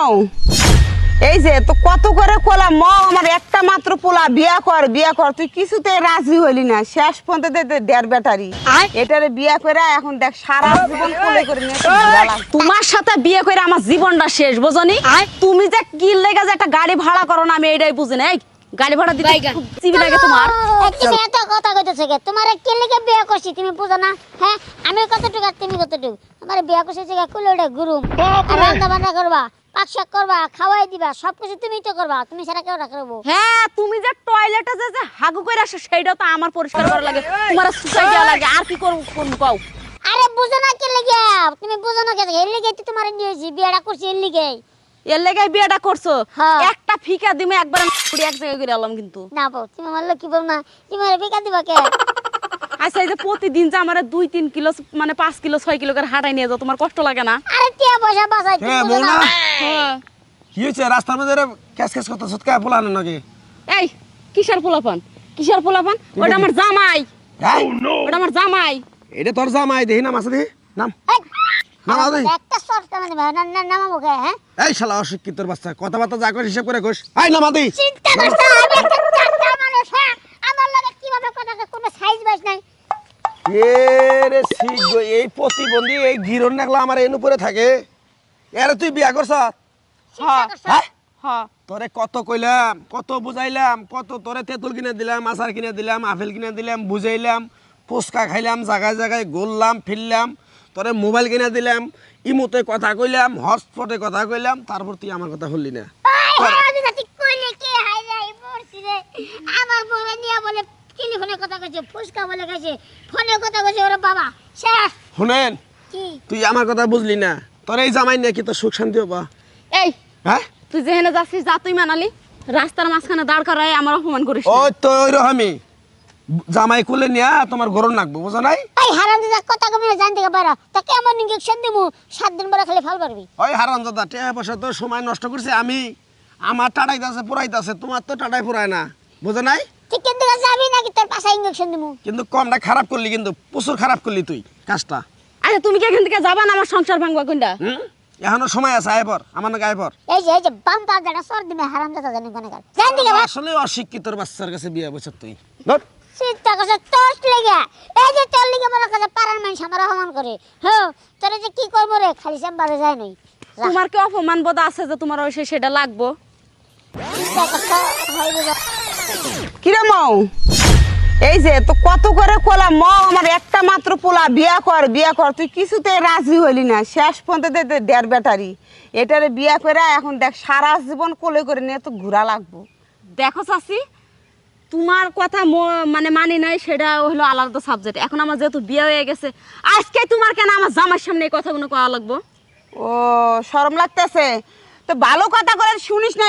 মৌ এই যে তো কত করে কোলা ম আমার একটা মাত্র পোলা বিয়া কর বিয়া কর তুই কিছুতে রাজি হইলি না। শেষ পর্যন্ত দেড় ব্যাটারি। এটারে বিয়া করে এখন দেখ সারা জীবন কোলে করে নিয়ে তোমার সাথে বিয়ে করে আমার জীবনটা শেষ বোঝনি? তুমি যে কি লেগে যে একটা গাড়ি ভাড়া করো না আমি এটাই বুঝি না। গাড়ি ভাড়া দিতে খুব চিবি লাগে তোমার। তুমি এত কথা কইতেছো কে তোমার কে লিগে বিয়ে করছি তুমি বুঝো না? হ্যাঁ আমি কতটুকু আর তুমি কতটুকু? আমার বিয়ে করছি যে কুলে ওটা গুরুম আর রান্না বান্না করবা? পাক শাক করবা খাওয়াই দিবা সবকিছু তুমিই তো করবা তুমি কেউ রাখব হ্যাঁ তুমি যে টয়লেটে যে যে হাগু করে আসো তো আমার পরিষ্কার করা লাগে। তোমার সুসাই দেওয়া লাগে আর কি করব কোন পাও আরে বুঝো না কে লিগে তুমি বুঝো না কে এর লিগে তো তোমার নিয়েছি বিয়েটা করছি এর লিগে এর লেগে বিয়েটা করছ? হ্যাঁ। একটা ফিকা দিমে একবার পুরি এক জায়গায় করে আলাম কিন্তু। না তুমি আমার লক্ষ্মী বল না তুমি আর বেকার দিবা কে? আচ্ছা এই যে প্রতিদিন যে আমার দুই তিন কিলো মানে পাঁচ কিলো ছয় কিলো করে হাঁটাই নিয়ে যাও তোমার কষ্ট লাগে না? টিয়া পয়সা হ্যাঁ না হ্যাঁ। কি হয়েছে? রাস্তার মধ্যে রে ক্যাশ ক্যাশ করতে সুৎকা পোলানো নাকি? এই কিসের পোলাপান কিসের পোলাপান ওটা আমার জামাই। হ্যাঁ? ওটা আমার জামাই। এটা তোর জামাই দেখি না মাসে দেখি? নাম। নামা দেই একটা শর্ট কামে দিবা না না নামাবো কে হ্যাঁ? এই শালা অশিক্ষিতর বাচ্চা কথাবার্তা যা করে হিসাব করে কোষ এই নামা দেই চিন্তা করছ আমি একটা চারটা মানুষ হ্যাঁ আমার লগে কীভাবে কথা কয়, কোনো সাইজ বাইজ নাই এ রে শিখ এই প্রতিবন্ধী এই গিরন নাকলা আমার এন উপরে থাকে এর তুই বিয়া করছ হ্যাঁ হ্যাঁ হ্যাঁ তোরে কত কইলাম কত বুঝাইলাম কত তোরে তেঁতুল কিনে দিলাম আচার কিনে দিলাম আপেল কিনে দিলাম বুঝাইলাম ফুচকা খাইলাম জায়গায় জায়গায় ঘুরলাম ফিরলাম তোরে মোবাইল কিনে দিলাম ইমুতে কথা কইলাম হটস্পটে কথা কইলাম তারপর তুই আমার কথা শুনলি না আমার নিয়ে বলে কথা ফুসকা বলে গেছে ফোনে কথা কইছে ওরে বাবা শেষ। শুনেন কি? তুই আমার কথা বুঝলি না? তোর এই জামাই নিয়ে কি তোর সুখ শান্তি হবা এই হ্যাঁ? তুই যেখানে যাচ্ছিস যা তুই মানালি। রাস্তার মাঝখানে দাঁড় করাই আমার অপমান করিস। ওই তো ওই রকমই জামাই কুলে নিয়া তোমার গরম লাগবো বুঝো নাই? এই হারামি জাতি কথা কমে জান থেকে বাইরা তা কেমন ইনজেকশন দিমু সাত দিন পরে খালি ফাল পারবি ওই হারান দাদা টাকা পয়সা তো সময় নষ্ট করছে আমি। আমার টাটাইতেছে পুরাইতেছে তোমার তো টাটাই পুরায় না বুঝো নাই? ঠিক কিন্তু যাবি নাকি তোর পাশে ইনজেকশন দিমু? কিন্তু কমটা খারাপ করলি কিন্তু প্রচুর খারাপ করলি তুই কাজটা। আচ্ছা তুমি কি এখান থেকে যাবা না আমার সংসার ভাঙবা কোনটা? এখনও সময় আছে আমার নাকি এই যে এই যে বাম পা সর দিমে হারাম জাতা জানি কোনে জান থেকে ভাই আসলে অশিক্ষিতর বাচ্চার কাছে বিয়ে বছর তুই। ধর। চিন্তা করছে তোর লেগে। এই যে তোর লেগে মনে কাছে পাড়ার মানুষ আমার অপমান করে। হ্যাঁ তোর যে কি করব রে? খালি চেম্বারে যায় নাই। তোমার কি অপমান বোধ আছে যে তোমার ওই সেটা লাগবো। কিরে মৌ এই যে তো কত করে কোলা? ম আমার একটা মাত্র পোলা বিয়া কর বিয়া কর। তুই কিছুতে রাজি হইলি না। শেষ পর্যন্ত দেড় ব্যাটারি। এটারে বিয়া করে এখন দেখ সারা জীবন কোলে করে নিয়ে তো ঘোরা লাগবো। দেখো চাচি তোমার কথা মানে মানি নাই সেটা হলো আলাদা সাবজেক্ট এখন আমার যেহেতু বিয়ে হয়ে গেছে আজকে তোমার কেন আমার জামার সামনে এই কথাগুলো কওয়া লাগবো? ও শরম লাগতেছে। তো ভালো কথা করে শুনিস না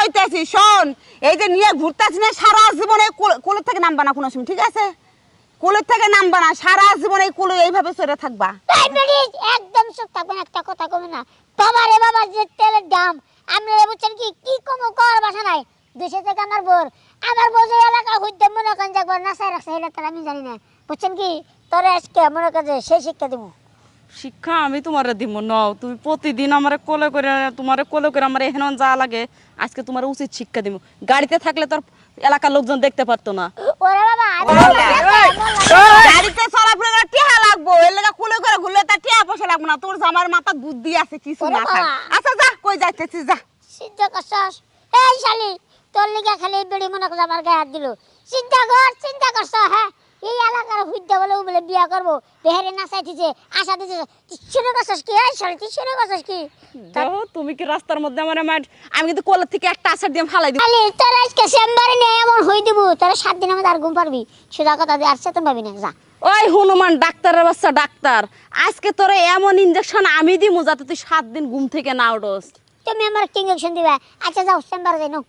কইতেছি শোন, এই যে নিয়ে ঘুরতেছি না, সারা জীবনে কোলের থেকে নামবা না কোনো সময়, ঠিক আছে? কোলের থেকে নামবা না, সারা জীবনে এই কোলে এইভাবে চলে থাকবা। একদম চুপ থাকবেন একটা কথা কমে না। বাবা রে বাবা যে তেলের দাম আপনি বুঝছেন কি কি কম কর বাসা নাই। দেশে থেকে আমার বোর, আমার যে এলাকা হইতে মনে করেন যাকবার নাচায় রাখছে, এটা আমি জানি না। বুঝছেন কি? তোর আজকে মনে কাজে সেই শিক্ষা দিব। শিক্ষা আমি তোমার দিব নও। তুমি প্রতিদিন আমার কোলে করে তোমার কোলে করে আমার এহেন যা লাগে আজকে তোমার উচিত শিক্ষা দিব। গাড়িতে থাকলে তোর এলাকার লোকজন দেখতে পারতো না। ওরে বাবা আমি গাড়িতে চলাফেরা করে টিহা লাগবো এর লেগে কুলে করে ঘুরলে তার টিহা পয়সা লাগবো না। তোর জামার মাথা বুদ্ধি আছে কিছু না থাক। আচ্ছা যা কই যাইতেছিস যা। চিন্তা করছস? এই শালি তোর লিগা খালি বেড়ি মনে করে আমার গায়ে হাত দিল। চিন্তা কর চিন্তা করছ হ্যাঁ? এই এলাকার হুদ্দা বলে ও বলে বিয়া করব। বেহারে নাচাই দিছে আশা দিছে তুই শুরু কি? এই শালি তুই শুরু কি? দেখো তুমি কি রাস্তার মধ্যে আমার মাঠ আমি কিন্তু কোলের থেকে একটা আছাড় দিয়ে ফালাই দিব। খালি তোর আজকে চেম্বারে নিয়ে এমন হই দিব তোর সাত দিনের মধ্যে আর ঘুম পারবি সোজা কথা দিয়ে আর চেতন পাবি না যা। ওই হনুমান ডাক্তারের বাচ্চা ডাক্তার। আজকে তোরে এমন ইঞ্জেকশন আমি দিমু যাতে তুই সাত দিন ঘুম থেকে না উঠোস। তুমি আমার কি ইঞ্জেকশন দিবা। আচ্ছা যাও চেম্বারে যাই নাও।